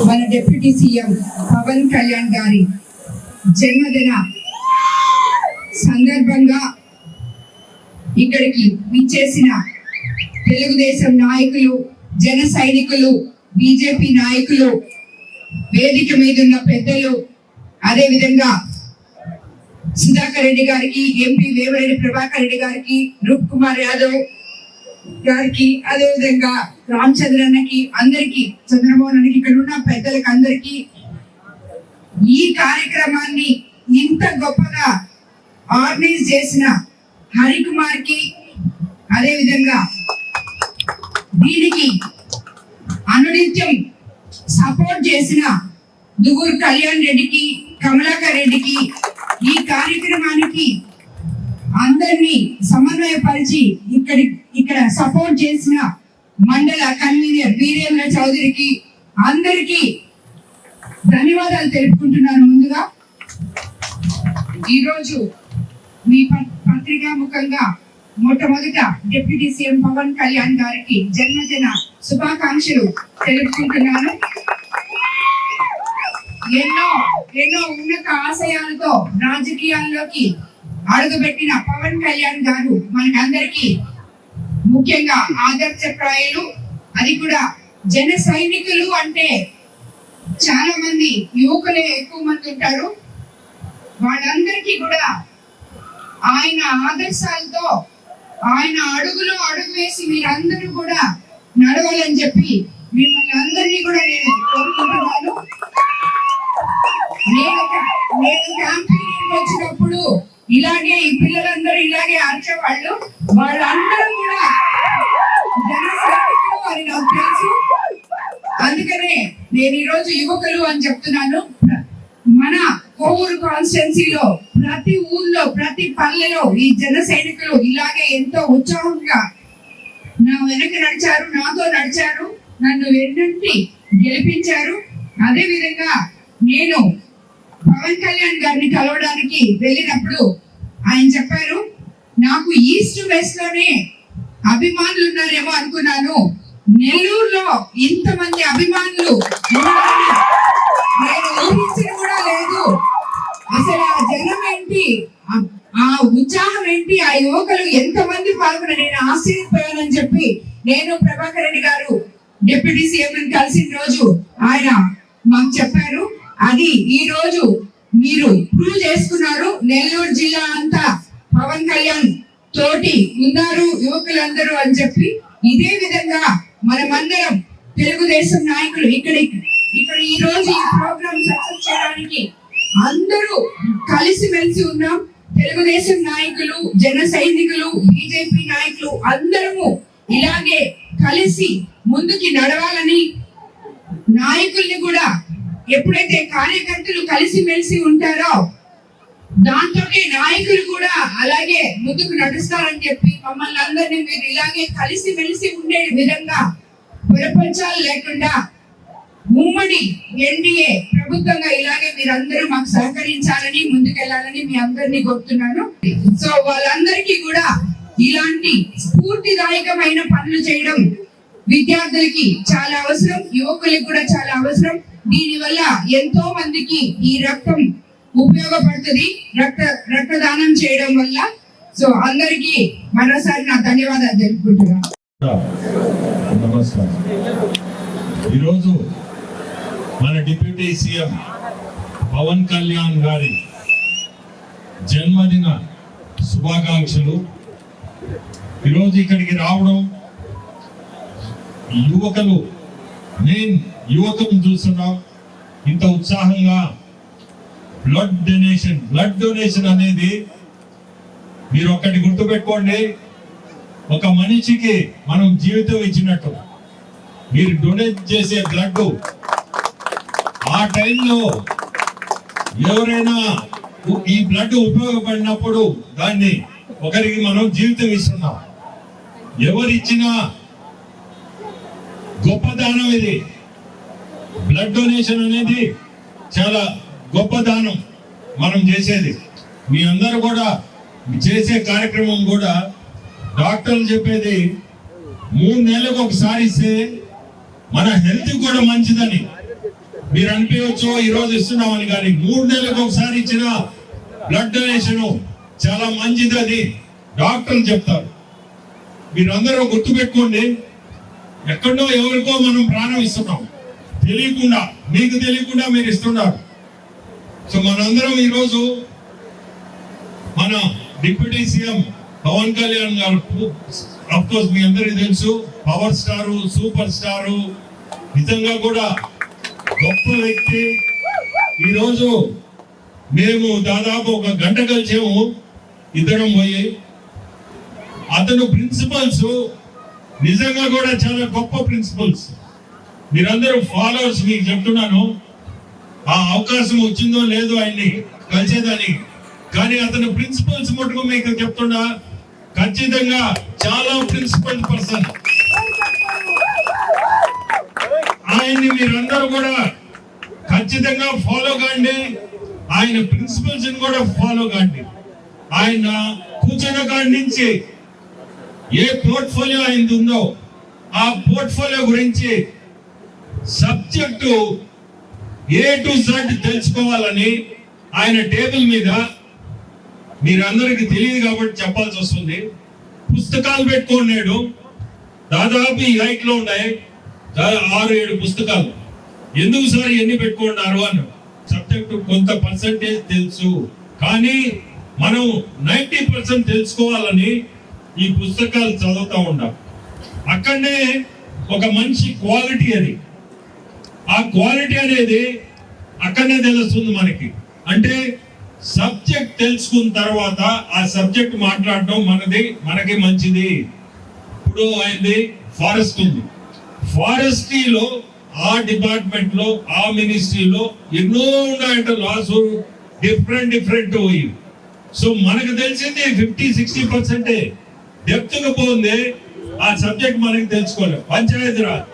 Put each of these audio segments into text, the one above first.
మన deputy CM Pawan Kalyan గారి జన్మదిన సందర్భంగా ఇక్కడికి విచ్చేసిన తెలుగుదేశం నాయకులు జన సైనికులు బీజేపీ నాయకులు వేదిక మీద ఉన్న పెద్దలు అదే విధంగా సుధాకర్ రెడ్డి గారికి ఎంపీ వేమరెడ్డి ప్రభాకర్ రెడ్డి గారికి రూప్ కుమార్ యాదవ్ గారికి అదే విధంగా రామచంద్రన్నకి అందరికి చంద్రమోహన్ అన్నకి ఇక్కడ ఉన్న పెద్దలకి అందరికి ఈ కార్యక్రమాన్ని ఇంత గొప్పగా ఆర్గనైజ్ చేసిన హరికుమార్కి అదే విధంగా దీనికి అనునిత్యం సపోర్ట్ చేసిన దుగురు కళ్యాణ్ రెడ్డికి కమలాకర్ రెడ్డికి ఈ కార్యక్రమానికి అందరినీ సమన్వయపరిచి ఇక్కడ ఇక్కడ సపోర్ట్ చేసిన మండల కన్వీనర్ వీరేంద్ర చౌదరికి అందరికీ ధన్యవాదాలు తెలుపుకుంటున్నాను ముందుగా. ఈరోజు మీ పత్రికా ముఖంగా మొట్టమొదట డిప్యూటీ సీఎం పవన్ కళ్యాణ్ గారికి జన్మదిన శుభాకాంక్షలు తెలుపుకుంటున్నాను. ఎన్నో ఎన్నో ఉన్నత ఆశయాలతో రాజకీయాల్లోకి అడుగుపెట్టిన పవన్ కళ్యాణ్ గారు మనకందరికి ముఖ్యంగా ఆదర్శప్రాయులు అది కూడా జన సైనికులు అంటే చాలా మంది యువకులే ఎక్కువ మంది ఉంటారు. వాళ్ళందరికీ కూడా ఆయన ఆదర్శాలతో ఆయన అడుగులో అడుగు వేసి మీరందరూ కూడా నడవాలని చెప్పి మిమ్మల్ని అందరినీ కూడా నేను కోరుకుంటున్నాను. నేను నేను క్యాంపెయిన్ వచ్చినప్పుడు ఇలాగే ఈ పిల్లలందరూ ఇలాగే అరిచేవాళ్ళు వాళ్ళందరూ కూడా జన అని నాకు తెలుసు. అందుకనే నేను ఈరోజు యువకులు అని చెప్తున్నాను. మన కోవూరు కాన్స్టిట్యున్సీలో ప్రతి ఊర్లో ప్రతి పల్లెలో ఈ జన సైనికులు ఇలాగే ఎంతో ఉత్సాహంగా నా వెనక నడిచారు నాతో నడిచారు నన్ను వెన్నంటి గెలిపించారు. అదే విధంగా నేను పవన్ కళ్యాణ్ గారిని కలవడానికి వెళ్ళినప్పుడు ఆయన చెప్పారు నాకు ఈస్ట్ వెస్ట్లోనే అభిమానులు ఉన్నారేమో అనుకున్నాను. నెల్లూరులో ఇంతమంది అభిమానులు నేను ఊహించిన కూడా లేదు. అసలు ఆ జనం ఏంటి? ఆ- ఆ ఉత్సాహం ఏంటి? ఆ యువకులు ఎంతమంది పాల్గొన నేను ఆశ్చర్యపోయానని చెప్పి నేను ప్రభాకర్ రెడ్డి గారు డిప్యూటీ సీఎం కలిసిన రోజు ఆయన మాకు చెప్పారు అది ఈ రోజు మీరు ప్రూవ్ చేసుకున్నారు నెల్లూరు జిల్లా అంతా. పవన్ కళ్యాణ్ తోటి ఉన్నారు యువకులందరూ అని చెప్పి ఇదే విధంగా మనమందరం తెలుగుదేశం నాయకులు ఇక్కడ ఇక్కడ ఈ రోజు ఈ ప్రోగ్రామ్ సక్సెస్ చేయడానికి అందరూ కలిసిమెలిసి ఉన్నాం. తెలుగుదేశం నాయకులు జన సైనికులు బీజేపీ నాయకులు అందరము ఇలాగే కలిసి ముందుకి నడవాలని నాయకుల్ని కూడా ఎప్పుడైతే కార్యకర్తలు కలిసిమెలిసి ఉంటారో దాంతోనే నాయకులు కూడా అలాగే ముందుకు నడుస్తారని చెప్పి మమ్మల్ని అందరినీ మీరు ఇలాగే కలిసి మెలిసి ఉండే విధంగా పురపంచాలు లేకుండా ఉమ్మడి ఎన్డీఏ ప్రభుత్వంగా ఇలాగే మీరందరూ మాకు సహకరించాలని ముందుకెళ్ళాలని మీ అందరినీ కోరుతున్నాను. సో వాళ్ళందరికీ కూడా ఇలాంటి స్ఫూర్తిదాయకమైన పనులు చేయడం విద్యార్థులకి చాలా అవసరం యువకులకి కూడా చాలా అవసరం. దీని వల్ల ఎంతో మందికి ఈ రక్తం ఉపయోగపడుతుంది. రక్త రక్తదానం చేయడం వల్ల. సో అందరికీ మరోసారి నా ధన్యవాదాలు తెలుపుకుంటున్నాను నమస్కారం. ఈరోజు మన డిప్యూటీ సీఎం పవన్ కళ్యాణ్ గారి జన్మదిన శుభాకాంక్షలు. ఈరోజు ఇక్కడికి రావడం యువకులు నేను యువతను చూస్తున్నాం. ఇంత ఉత్సాహంగా బ్లడ్ డొనేషన్ బ్లడ్ డొనేషన్ అనేది మీరు ఒకటి గుర్తుపెట్టుకోండి. ఒక మనిషికి మనం జీవితం ఇచ్చినట్టు మీరు డొనేట్ చేసే బ్లడ్ ఆ టైంలో ఎవరైనా ఈ బ్లడ్ ఉపయోగపడినప్పుడు దాన్ని ఒకరికి మనం జీవితం ఇస్తున్నాం. ఎవరిచ్చినా గొప్ప దానం ఇది. బ్లడ్ డొనేషన్ అనేది చాలా గొప్ప దానం మనం చేసేది. మీ అందరూ కూడా చేసే కార్యక్రమం కూడా డాక్టర్లు చెప్పేది మూడు నెలలకు ఒకసారి ఇస్తే మన హెల్త్ కూడా మంచిదని. మీరు అనిపించవచ్చు ఈరోజు ఇస్తున్నామని. కానీ మూడు నెలలకు ఒకసారి ఇచ్చిన బ్లడ్ డొనేషన్ చాలా మంచిది అది. డాక్టర్లు చెప్తారు. మీరందరూ గుర్తుపెట్టుకోండి ఎక్కడో ఎవరికో మనం ప్రాణం ఇస్తున్నాం. తెలియకుండా మీకు తెలియకుండా మీరు ఇస్తున్నారు. సో మనందరం ఈరోజు మన డిప్యూటీ సీఎం పవన్ కళ్యాణ్ గారు అఫ్ కోర్స్ మీ అందరికీ తెలుసు పవర్ స్టారు సూపర్ స్టారు నిజంగా కూడా గొప్ప వ్యక్తి. ఈరోజు మేము దాదాపు ఒక గంట కలిసాము ఇద్దరం పోయి. అతను ప్రిన్సిపల్స్ నిజంగా కూడా చాలా గొప్ప ప్రిన్సిపల్స్ మీరందరూ ఫాలోవర్స్ మీకు చెప్తున్నాను. ఆ అవకాశం వచ్చిందో లేదో ఆయన్ని కలిసేదానికి కానీ అతను ప్రిన్సిపల్స్ మటుకు మీకు చెప్తున్నా ఖచ్చితంగా చాలా ప్రిన్సిపల్ పర్సన్ ఆయన్ని మీరందరూ కూడా ఖచ్చితంగా ఫాలో కాండి. ఆయన ప్రిన్సిపల్స్ కూడా ఫాలో కాండి. ఆయన కూర్చున్న కాడి నుంచి ఏ పోర్ట్ఫోలియో ఆయనది ఉందో ఆ పోర్ట్ఫోలియో గురించి సబ్జెక్టు ఏ టు జెడ్ తెలుసుకోవాలని ఆయన టేబుల్ మీద మీరందరికి తెలియదు కాబట్టి చెప్పాల్సి వస్తుంది. పుస్తకాలు పెట్టుకున్నాడు దాదాపు ఈ హైట్లో ఉన్నాయి. ఆరు ఏడు పుస్తకాలు. ఎందుకు సార్ ఎన్ని పెట్టుకున్నారు అని సబ్జెక్టు కొంత పర్సంటేజ్ తెలుసు. కానీ మనం నైంటీ పర్సెంట్ తెలుసుకోవాలని ఈ పుస్తకాలు చదువుతూ ఉంటాం అక్కడనే ఒక మంచి క్వాలిటీ అది. ఆ క్వాలిటీ అనేది అక్కడనే తెలుస్తుంది మనకి. అంటే సబ్జెక్ట్ తెలుసుకున్న తర్వాత ఆ సబ్జెక్ట్ మాట్లాడడం మనది మనకి మంచిది. ఇప్పుడు అయింది ఫారెస్ట్ ఉంది. ఫారెస్ట్రీలో ఆ డిపార్ట్మెంట్లో ఆ మినిస్ట్రీలో ఎన్నో ఉన్నాయంట లాస్ డిఫరెంట్ డిఫరెంట్ సో మనకు తెలిసింది ఫిఫ్టీ సిక్స్టీ పర్సెంటే. డెప్త్గా ఆ సబ్జెక్ట్ మనకి తెలుసుకోలేదు. పంచాయతీరాజ్.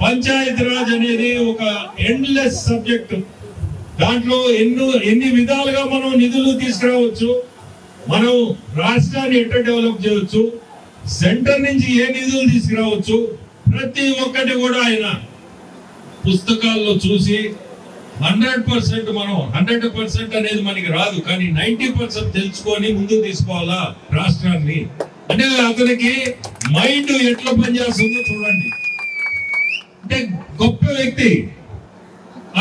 రాజ్ పంచాయతీ రాజ్ అనేది ఒక ఎండ్లెస్ సబ్జెక్ట్ దాంట్లో ఎన్నో ఎన్ని విధాలుగా మనం నిధులు తీసుకురావచ్చు మనం రాష్ట్రాన్ని ఎట్లా డెవలప్ చేయవచ్చు సెంటర్ నుంచి ఏ నిధులు తీసుకురావచ్చు ప్రతి ఒక్కటి కూడా ఆయన పుస్తకాల్లో చూసి హండ్రెడ్ పర్సెంట్ మనం హండ్రెడ్ పర్సెంట్ అనేది మనకి రాదు కానీ నైన్టీ పర్సెంట్ తెలుసుకొని ముందుకు తీసుకోవాలా రాష్ట్రాన్ని. అంటే అతనికి మైండ్ ఎట్లా పనిచేస్తుందో చూడండి. గొప్ప వ్యక్తి.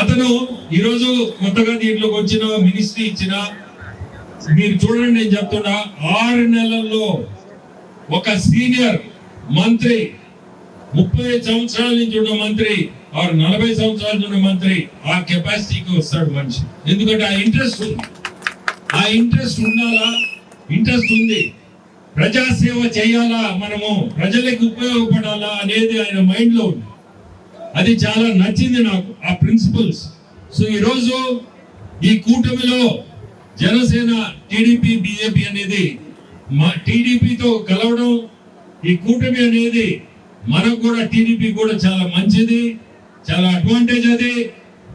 అతను ఈరోజు కొత్తగా దీంట్లోకి వచ్చిన మినిస్ట్రీ ఇచ్చిన మీరు చూడండి నేను చెప్తున్నా ఆరు నెలల్లో ఒక సీనియర్ మంత్రి ముప్పై సంవత్సరాల నుంచి ఉన్న మంత్రి ఆరు నలభై సంవత్సరాల నుంచి ఉన్న మంత్రి ఆ కెపాసిటీకి వస్తాడు మనిషి. ఎందుకంటే ఆ ఇంట్రెస్ట్ ఉంది. ఆ ఇంట్రెస్ట్ ఉండాలా? ఇంట్రెస్ట్ ఉంది. ప్రజాసేవ చేయాలా మనము? ప్రజలకు ఉపయోగపడాలా అనేది ఆయన మైండ్లో ఉంది. అది చాలా నచ్చింది నాకు ఆ ప్రిన్సిపల్స్ సో ఈరోజు ఈ కూటమిలో జనసేన టీడీపీ బీజేపీ అనేది మా టీడీపీతో కలవడం ఈ కూటమి అనేది మనకు కూడా టీడీపీ కూడా చాలా మంచిది చాలా అడ్వాంటేజ్ అది.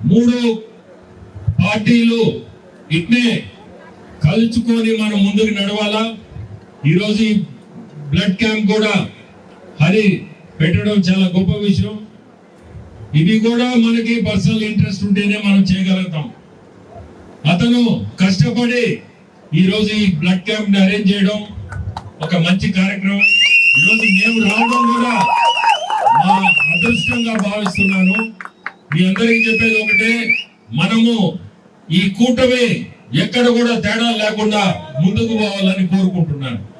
మూడు పార్టీలు ఇట్నే కలుచుకొని మనం ముందుకు నడవాలా. ఈరోజు ఈ బ్లడ్ క్యాంప్ కూడా హరి పెట్టడం చాలా గొప్ప విషయం. ఇది కూడా మనకి పర్సనల్ ఇంట్రెస్ట్ ఉంటేనే మనం చేయగలుగుతాం. అతను కష్టపడి ఈరోజు ఈ బ్లడ్ క్యాంప్ అరేంజ్ చేయడం ఒక మంచి కార్యక్రమం. ఈరోజు మేము రావడం కూడా మా అదృష్టంగా భావిస్తున్నాను. మీ అందరికీ చెప్పేది ఒకటే మనము ఈ కూటమి ఎక్కడ కూడా తేడా లేకుండా ముందుకు పోవాలని కోరుకుంటున్నాను.